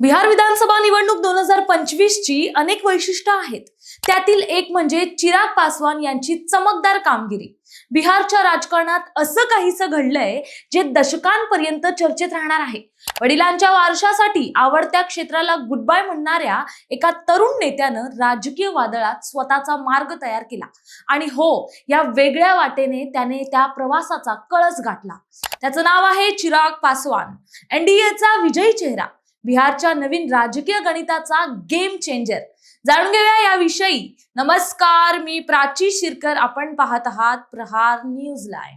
बिहार विधानसभा निवडणूक दोन हजार पंचवीस ची अनेक वैशिष्ट्य आहेत. त्यातील एक म्हणजे चिराग पासवान यांची चमकदार कामगिरी. बिहारच्या राजकारणात असं काहीच घडलंय जे दशकांपर्यंत चर्चेत राहणार आहे. वडिलांच्या वारशासाठी आवडत्या क्षेत्राला गुड बाय म्हणणाऱ्या एका तरुण नेत्यानं राजकीय वादळात स्वतःचा मार्ग तयार केला. आणि हो या वेगळ्या वाटेने त्याने त्या प्रवासाचा कळस गाठला. त्याचं नाव आहे चिराग पासवान. एनडीएचा विजयी चेहरा. बिहारच्या नवीन राजकीय गणिताचा गेम चेंजर जाणून घेऊया याविषयी. नमस्कार मी प्राची शिरकर. आपण पाहत आहात प्रहार न्यूज लाय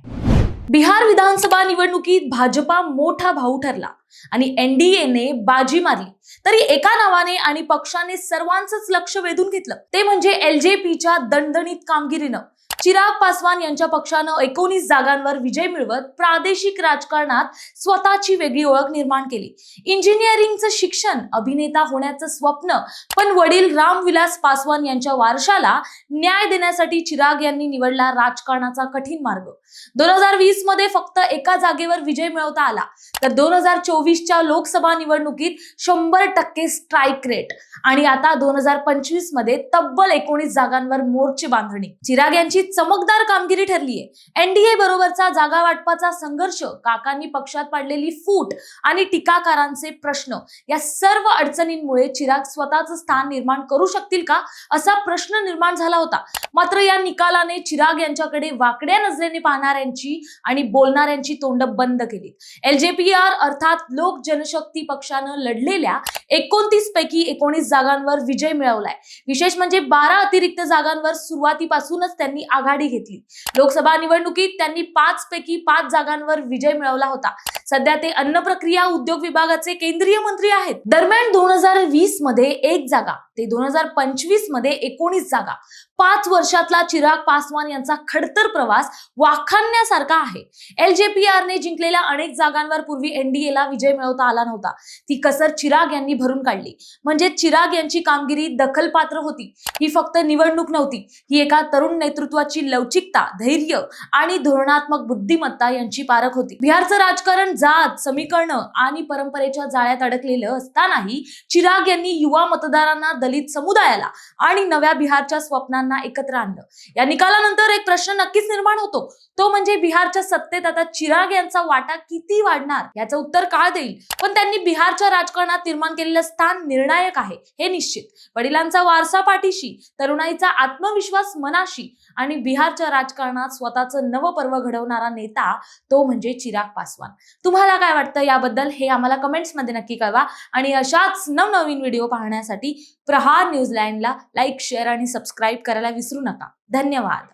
बिहार विधानसभा निवडणुकीत भाजपा मोठा भाऊ ठरला आणि एनडीएने बाजी मारली. तरी एका नावाने आणि पक्षाने सर्वांचंच लक्ष वेधून घेतलं. ते म्हणजे एलजेपीच्या दणदणीत कामगिरीनं. चिराग पासवान यांच्या पक्षानं एकोणीस जागांवर विजय मिळवत प्रादेशिक राजकारणात स्वतःची वेगळी ओळख निर्माण केली. इंजिनिअरिंगचं शिक्षण अभिनेता होण्याचं स्वप्न पण वडील रामविलास पासवान यांच्या वारशाला न्याय देण्यासाठी चिराग यांनी निवडला राजकारणाचा कठीण मार्ग. दोन हजार वीसमध्ये फक्त एका जागेवर विजय मिळवता आला. तर दोन हजार चोवीसच्या लोकसभा निवडणुकीत शंभर टक्के स्ट्राईक रेट आणि आता दोन हजार पंचवीसमध्ये तब्बल एकोणीस जागांवर मोर्चे बांधणी. चिराग यांची चमकदार कामगिरी ठरली आहे एनडीए बरोबरचा जागा वाटपाचा संघर्ष काकांनी पक्षात पाडलेली फूट आणि टीकाकारांचे प्रश्न या सर्व अडचणींमुळे चिराग स्वतःचं स्थान निर्माण करू शकतील का? असा प्रश्न निर्माण झाला होता. मात्र या निकालाने चिराग यांच्याकडे वाकड्या नजरेने पाहणाऱ्यांची आणि बोलणाऱ्यांची तोंड बंद केली. एलजेपीआर अर्थात लोक जनशक्ती पक्षानं लढलेल्या एकोणतीस पैकी एकोणीस जागांवर विजय मिळवलाय. विशेष म्हणजे बारा अतिरिक्त जागांवर सुरुवातीपासूनच त्यांनी आघाडी घेतली. लोकसभा निवडणुकीत त्यांनी पाच पैकी पाच जागांवर विजय मिळवला होता. सध्या ते अन्न प्रक्रिया उद्योग विभागाचे केंद्रीय मंत्री आहेत. दरम्यान दोन हजार वीसमध्ये एक जागा ते दोन हजार पंचवीसमध्ये एकोणीस जागा. पाच वर्षातला चिराग पासवान यांचा खडतर प्रवास वाखाणण्यासारखा आहे. एलजेपीआरने जिंकलेल्या अनेक जागांवर पूर्वी एनडीएला विजय मिळवता आला नव्हता. ती कसर चिराग यांनी भरून काढली. म्हणजे चिराग यांची कामगिरी दखलपात्र होती. ही फक्त निवडणूक नव्हती. ही एका तरुण नेतृत्वाची लवचिकता धैर्य आणि धोरणात्मक बुद्धिमत्ता यांची पारख होती. बिहारचं राजकारण जात समीकरण आणि परंपरेच्या जाळ्यात अडकलेलं असतानाही चिराग यांनी युवा मतदारांना दलित समुदायाला आणि नव्या बिहारच्या स्वप्नांना एकत्र आणलं. या निकालानंतर एक प्रश्न नक्कीच निर्माण होतो. तो म्हणजे बिहारच्या सत्तेत आता चिराग यांचा वाटा किती वाढणार? याचं उत्तर काळ देईल. पण त्यांनी बिहारच्या राजकारणात निर्माण केलेलं स्थान निर्णायक आहे हे निश्चित. वडिलांचा वारसा पाठीशी तरुणाईचा आत्मविश्वास मनाशी आणि बिहारच्या राजकारणात स्वतःचं नवपर्व घडवणारा नेता तो म्हणजे चिराग पासवान. तुम्हाला काय वाटतं याबद्दल हे आम्हाला कमेंट्समध्ये नक्की कळवा. आणि अशाच नवनवीन व्हिडिओ पाहण्यासाठी प्रहार न्यूझीलँडला लाईक शेअर आणि सबस्क्राईब करायला विसरू नका. धन्यवाद.